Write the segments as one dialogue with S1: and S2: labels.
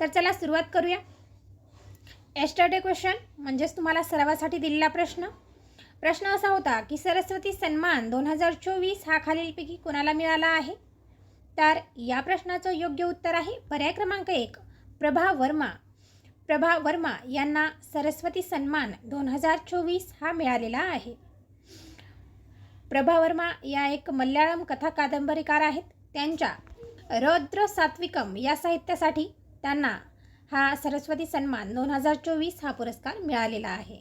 S1: तर चला सुरुवात करूया. एस्टरडे क्वेश्चन म्हणजेच तुम्हाला सरावासाठी दिलेला प्रश्न. प्रश्न असा होता की सरस्वती सन्मान दोन हजार चोवीस हा खालीलपैकी कोणाला मिळाला आहे? तर या प्रश्नाचं योग्य उत्तर आहे पर्याय क्रमांक एक प्रभा वर्मा. प्रभा वर्मा यांना सरस्वती सन्मान दोन हजार चोवीस हा मिळालेला आहे. प्रभा वर्मा या एक मल्याळम कथा कादंबरीकार आहेत. त्यांच्या रौद्र सात्विकम या साहित्यासाठी त्यांना हा सरस्वती सन्मान दोन हजार चोवीस हा पुरस्कार मिळालेला आहे.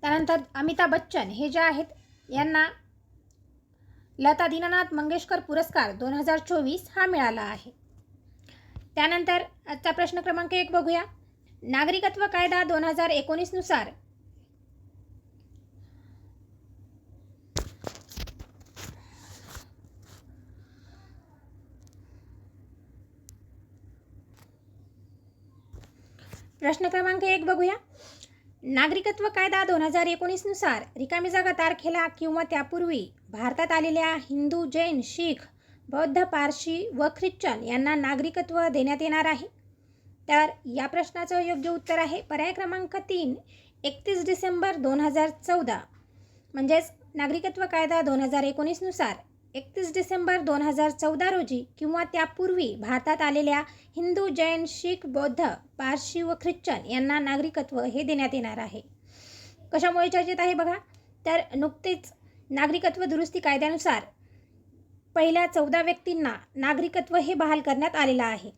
S1: त्यानंतर अमिताभ बच्चन हे जे आहेत यांना लता दीनानाथ मंगेशकर पुरस्कार दोन हजार चोवीस हा मिळाला आहे. त्यानंतर आजचा प्रश्न क्रमांक एक बघूया. नागरिकत्व कायदा दोन हजार एकोणीसनुसार प्रश्न क्रमांक एक बघूया. नागरिकत्व कायदा दोन हजार एकोणीसनुसार रिकामी जागा तारखेला किंवा त्यापूर्वी भारतात आलेल्या हिंदू जैन शीख बौद्ध पारशी व ख्रिश्चन यांना नागरिकत्व देण्यात येणार आहे. तर या प्रश्नाचं योग्य उत्तर आहे. पर्याय क्रमांक तीन एकतीस डिसेंबर दोन हजार चौदा. म्हणजेच नागरिकत्व कायदा दोन हजार एकोणीसनुसार एकतीस डिसेंबर दोन हजार चौदा रोजी किंवा त्यापूर्वी भारतात आलेल्या हिंदू जैन शीख बौद्ध पारशी व ख्रिश्चन यांना नागरिकत्व हे देण्यात येणार आहे. कशामुळे चर्चेत आहे बघा? तर नुकतेच नागरिकत्व दुरुस्ती कायद्यानुसार पहिल्या चौदा व्यक्तींना नागरिकत्व हे बहाल करण्यात आलेलं आहे.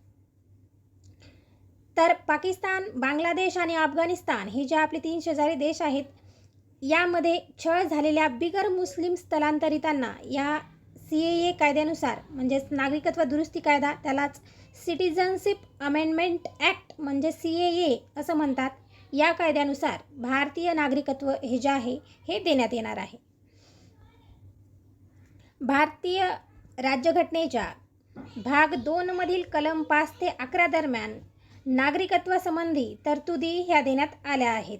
S1: तर पाकिस्तान बांगलादेश आणि अफगाणिस्तान हे जे आपले तीन शेजारी देश आहेत यामध्ये छळ झालेल्या बिगर मुस्लिम स्थलांतरितांना या सी ए ए कायद्यानुसार म्हणजेच नागरिकत्व दुरुस्ती कायदा त्यालाच सिटिझनशिप अमेंडमेंट ॲक्ट म्हणजे सी ए ए असं म्हणतात. या कायद्यानुसार भारतीय नागरिकत्व हे जे आहे हे देण्यात येणार आहे. भारतीय राज्यघटनेच्या भाग दोनमधील कलम पाच ते अकरा दरम्यान नागरिकत्वासंबंधी तरतुदी ह्या देण्यात आल्या आहेत.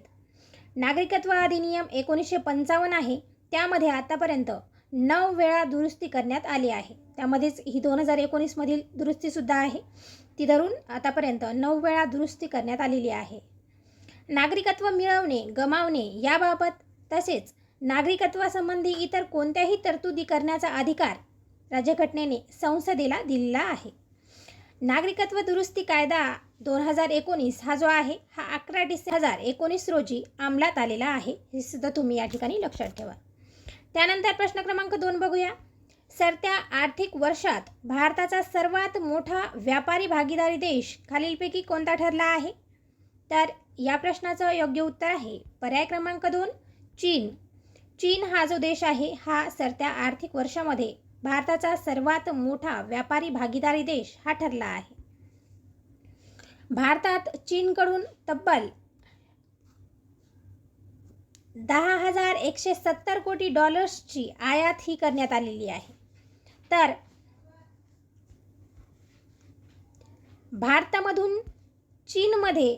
S1: नागरिकत्व अधिनियम एकोणीसशे पंचावन्न आहे. त्यामध्ये आतापर्यंत नऊ वेळा दुरुस्ती करण्यात आली आहे. त्यामध्येच ही दोन हजार एकोणीसमधील दुरुस्तीसुद्धा आहे. ती धरून आतापर्यंत नऊ वेळा दुरुस्ती करण्यात आलेली आहे. नागरिकत्व मिळवणे गमावणे याबाबत तसेच नागरिकत्वासंबंधी इतर कोणत्याही तरतुदी करण्याचा अधिकार राज्यघटनेने संसदेला दिलेला आहे. नागरिकत्व दुरुस्ती कायदा दोन हजार एकोणीस हा जो आहे हा अकरा डिसेंबर हजार एकोणीस रोजी अंमलात आलेला आहे. हे सुद्धा तुम्ही या ठिकाणी लक्षात ठेवा. त्यानंतर प्रश्न क्रमांक दोन बघूया. सरत्या आर्थिक वर्षात भारताचा सर्वात मोठा व्यापारी भागीदारी देश खालीलपैकी कोणता ठरला आहे? तर या प्रश्नाचं योग्य उत्तर आहे पर्याय क्रमांक दोन चीन. चीन हा जो देश आहे हा सरत्या आर्थिक वर्षामध्ये भारताचा सर्वात मोठा व्यापारी भागीदारी देश हा ठरला आहे. भारतात चीनकडून तब्बल दहा हजार एकशे सत्तर कोटी डॉलर्सची आयात ही करण्यात आलेली आहे. तर भारतामधून चीनमध्ये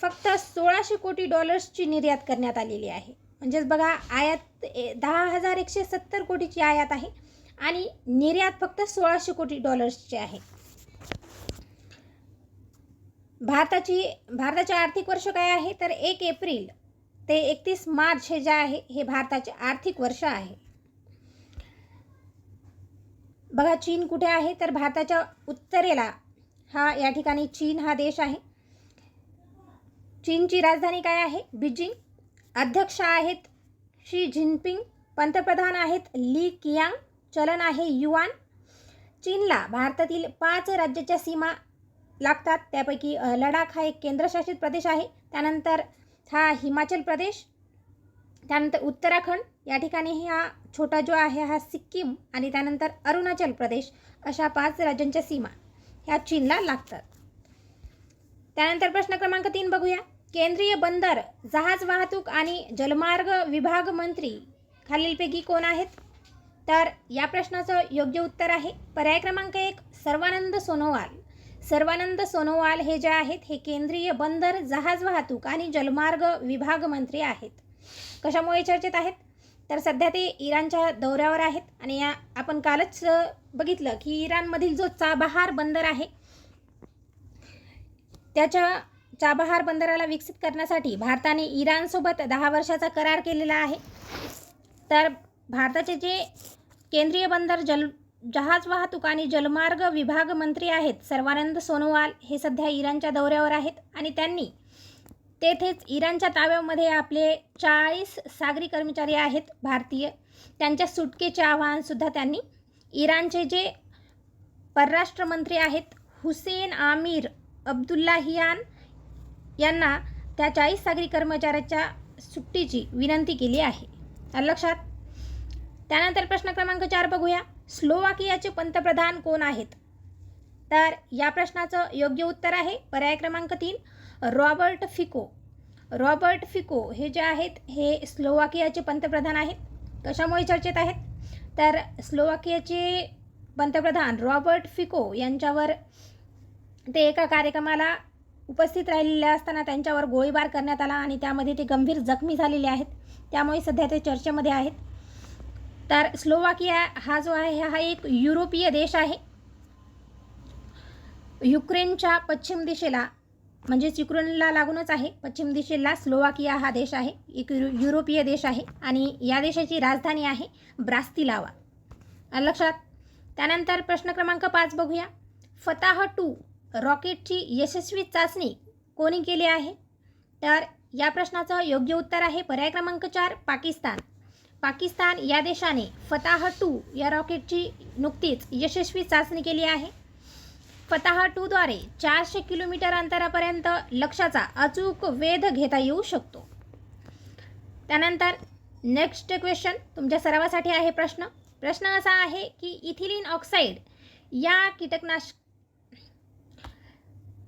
S1: फक्त सोळाशे कोटी डॉलर्सची निर्यात करण्यात आलेली आहे. म्हणजेच बघा आयात दहा हजार एकशे सत्तर कोटीची आयात आहे आणि निर्यात फक्त सोळाशे कोटी डॉलर्सची आहे. भारताची भारताचे आर्थिक वर्ष काय आहे? तर एक एप्रिल ते एकतीस मार्च हे जे आहे हे भारताचे आर्थिक वर्ष आहे. बघा चीन कुठे आहे? तर भारताच्या उत्तरेला हा या ठिकाणी चीन हा देश आहे. चीनची राजधानी काय आहे? बीजिंग. अध्यक्ष आहेत शी जिनपिंग पंतप्रधान आहेत ली कियांग चलन आहे युआन. चीनला भारतातील पाच राज्याच्या सीमा लागतात. त्यापैकी लडाख हा एक केंद्रशासित प्रदेश आहे. त्यानंतर हा हिमाचल प्रदेश. त्यानंतर उत्तराखंड या ठिकाणी हा छोटा जो आहे हा सिक्कीम आणि त्यानंतर अरुणाचल प्रदेश अशा पाच राज्यांच्या सीमा ह्या चीनला लागतात. त्यानंतर प्रश्न क्रमांक तीन बघूया. केंद्रीय बंदर जहाज वाहतूक आणि जलमार्ग विभाग मंत्री खालीलपैकी कोण आहेत? तर या प्रश्नाचं योग्य उत्तर आहे. पर्याय क्रमांक एक सर्वानंद सोनोवाल. सर्वानंद सोनोवाल हे जे आहेत हे केंद्रीय बंदर जहाज वाहतूक आणि जलमार्ग विभाग मंत्री आहेत. कशामुळे चर्चेत आहेत? तर सध्या ते इराणच्या दौऱ्यावर आहेत आणि या आपण कालच बघितलं की इराणमधील जो चाबहार बंदर आहे त्याच्या चाबहार बंदराला विकसित करण्यासाठी भारताने इराणसोबत दहा वर्षाचा करार केलेला आहे. तर भारताचे जे केंद्रीय बंदर जल जहाज वाहतूक आणि जलमार्ग विभाग मंत्री आहेत. सर्वानंद सोनोवाल हे सध्या इराणच्या दौऱ्यावर आहेत आणि त्यांनी तेथेच इराणच्या ताब्यामध्ये आपले चाळीस सागरी कर्मचारी आहेत भारतीय. त्यांच्या सुटकेचे आवाहनसुद्धा त्यांनी इराणचे जे परराष्ट्र मंत्री आहेत हुसेन आमिर अब्दुल्लाहियान यांना त्या चाळीस सागरी कर्मचाऱ्याच्या सुट्टीची विनंती केली आहे. लक्षात त्यानंतर प्रश्न क्रमांक चार बघूया. स्लोवाकियाचे पंतप्रधान कोण आहेत? तर या प्रश्नाचं योग्य उत्तर आहे. पर्याय क्रमांक तीन रॉबर्ट फिको. रॉबर्ट फिको हे जे आहेत हे स्लोवाकियाचे पंतप्रधान आहेत. कशामुळे चर्चेत आहेत? तर स्लोवाकियाचे पंतप्रधान रॉबर्ट फिको यांच्यावर ते एका कार्यक्रमाला उपस्थित राहिलेले असताना त्यांच्यावर गोळीबार करण्यात आला आणि त्यामध्ये ते गंभीर जखमी झालेले आहेत. त्यामुळे सध्या ते चर्चेमध्ये आहेत. तर स्लोवाकिया हा जो आहे हा एक युरोपीय देश आहे. युक्रेनच्या पश्चिम दिशेला म्हणजेच युक्रेनला लागूनच आहे. पश्चिम दिशेला स्लोवाकिया हा देश आहे. एक यु युरोपीय देश आहे आणि या देशाची राजधानी आहे ब्रास्तिलावा. लक्षात त्यानंतर प्रश्न क्रमांक पाच बघूया. फताह टू रॉकेटची यशस्वी चाचणी कोणी केली आहे? तर या प्रश्नाचं योग्य उत्तर आहे पर्याय क्रमांक चार पाकिस्तान. पाकिस्तान या देशाने फताह टू या रॉकेटची नुकतीच यशस्वी चाचणी केली आहे. फताह टूद्वारे चारशे किलोमीटर अंतरापर्यंत लक्ष्याचा अचूक वेध घेता येऊ शकतो. त्यानंतर नेक्स्ट क्वेश्चन तुमच्या सरावासाठी आहे प्रश्न. प्रश्न असा आहे की इथिलीन ऑक्साईड या कीटकनाशक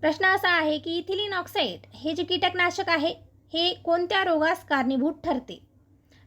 S1: प्रश्न असा आहे की इथिलीन ऑक्साईड हे जे कीटकनाशक आहे हे कोणत्या रोगास कारणीभूत ठरते?